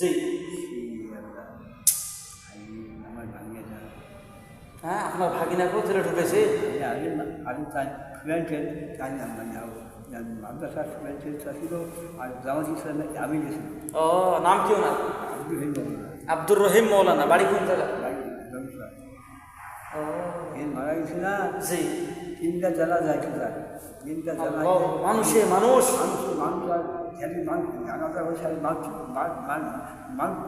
জি হ্যাঁ আপনার ভাগিনাকেও জেলে ঢুকেছে? তাই ফ্রেন্ডের তাই মাদ্রাসার ফ্রেন্ডের ছিল আর জামাত ইসলামে আমি গেছি ও নাম কি ওনার? আব্দুর রহিম মৌলানা বাড়ি কোন জায়গা? ও। এই মারা গেছে না? জি। জেলা যাইতে যায় তিনটা জেলা আল্লাহ, মানুষে মানুষ। মানুষ মানুষ আর খালি মানুষ জানাজা আর মানুষ মানুষ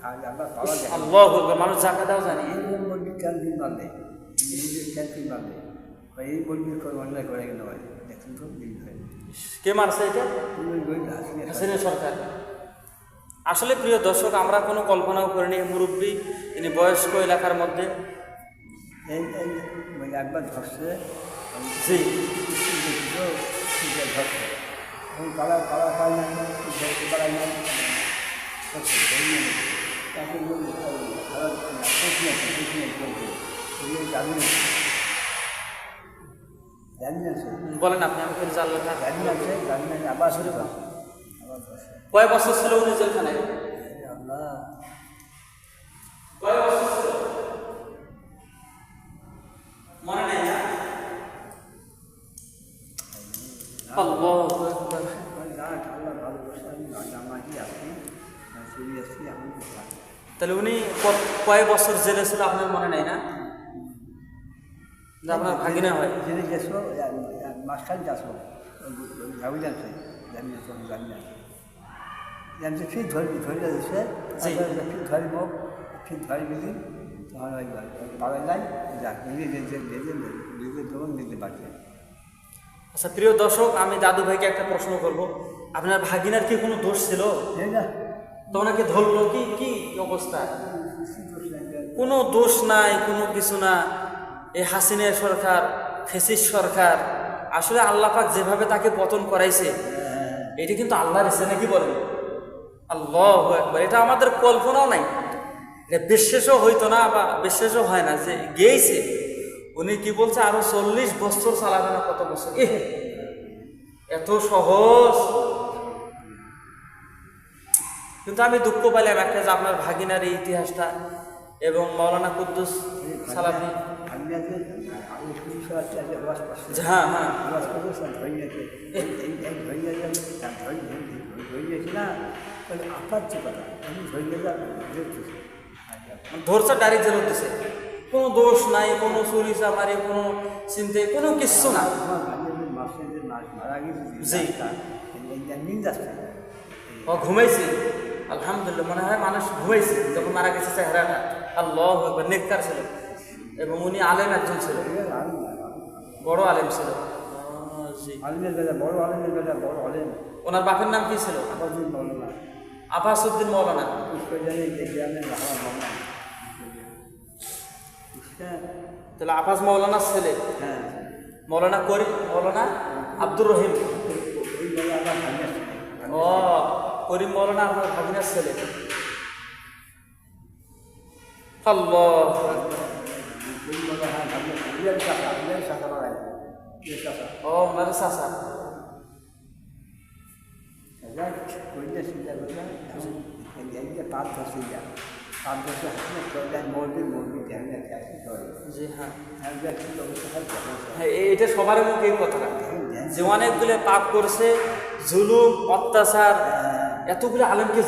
খালি আমরা পাওয়া যায়। আল্লাহ মানুষ জাকা দাও জানি এই মুরগি ক্যান্টিন মারলে এই ক্যান্টিন মারলে এই মুরগির করে অন্যায় করে গেল ভাই দেখুন তো দিন হয় কে মারছে এটা? হাসিনা সরকার। আসলে প্রিয় দর্শক আমরা কোনো কল্পনাও করিনি। মুরব্বী তিনি বয়স্ক এলাকার মধ্যে। এই একবার ধরছে জি ধরছে এখন কালা কালা পাই না ধরতে পারাই না তাকে বলেন আপনি আমাকে জানলেন জানি আছে জানি আবার শুরু কয় বছর ছিল উনি জেলখানায় আল্লাহ তাহলে উনি কত- কয় বছর জেলে ছিল আপনার মনে নেই না? আপনার ভাগিনা হয়। জেনে গেছো মাঝখানে যাচ্ছো যাবি জানছে জানি না তখন জানি না জানছে ফির ধরবি ধরে জি। ফির ধরব ফির ধরবি দিন তখন ওই পাওয়া যায় যা নিজে নিজে নিজে নিজে তখন নিতে পারছে আচ্ছা প্রিয় দর্শক আমি দাদু ভাইকে একটা প্রশ্ন করব। আপনার ভাগিনার কি কোনো দোষ ছিল? এই তো ওনাকে ধরলো কি? কি অবস্থা। কোনো দোষ নাই কোনো কিছু না। এই হাসিনের সরকার ফেসিস সরকার আসলে আল্লাহ পাক যেভাবে তাকে পতন করাইছে এটি কিন্তু আল্লাহর ইচ্ছে নাকি বলেন আল্লাহ একবার এটা আমাদের কল্পনাও নাই। এটা বিশ্বাসও হইতো না বা বিশ্বাসও হয় না যে গেইছে উনি কি বলছে, আরও চল্লিশ বছর চালাবে না কত বছর? এত সহজ। কিন্তু আমি দুঃখ পাইলাম একটা যে আপনার ভাগিনার এই ইতিহাসটা এবং মৌলানা কুদ্দুস পাচ্ছি হ্যাঁ হ্যাঁ। ধরছে ডাইরেক্ট জেল দিছে কোনো দোষ নাই কোনো চুরি চামারি কোনো চিন্তা কোনো কিচ্ছু না জি। ও ঘুমাইছে আলহামদুলিল্লাহ মনে হয় মানুষ ঘুমাইছে যখন মারা গেছে চেহারাটা। আল্লাহ একবার নেককার ছিল। এবং উনি আলেম একজন ছিল। বড় আলেম ছিল। ও, জি। আলিমের বেলা বড় আলিমের বেলা বড় আলেম ওনার বাপের নাম কি ছিল? আবার দিন বলো না মৌলানা তাহলে আব্বাস মৌলানার ছেলে। হ্যাঁ। মৌলানা করিম মৌলানা আব্দুর রহিম। ও করিম মৌলানা আপনার ভাগিনার ছেলে। আল্লাহ হ্যাঁ ও ওনার চাষা যাক কইলে সিধা কথা পাঁচ ধরছে জি হ্যাঁ। হ্যাঁ হয় হ্যাঁ এ- এটা সবার মুখে কথা কথাটা। যে অনেকগুলো পাপ করছে জুলুম অত্যাচার এতগুলো আলেমকে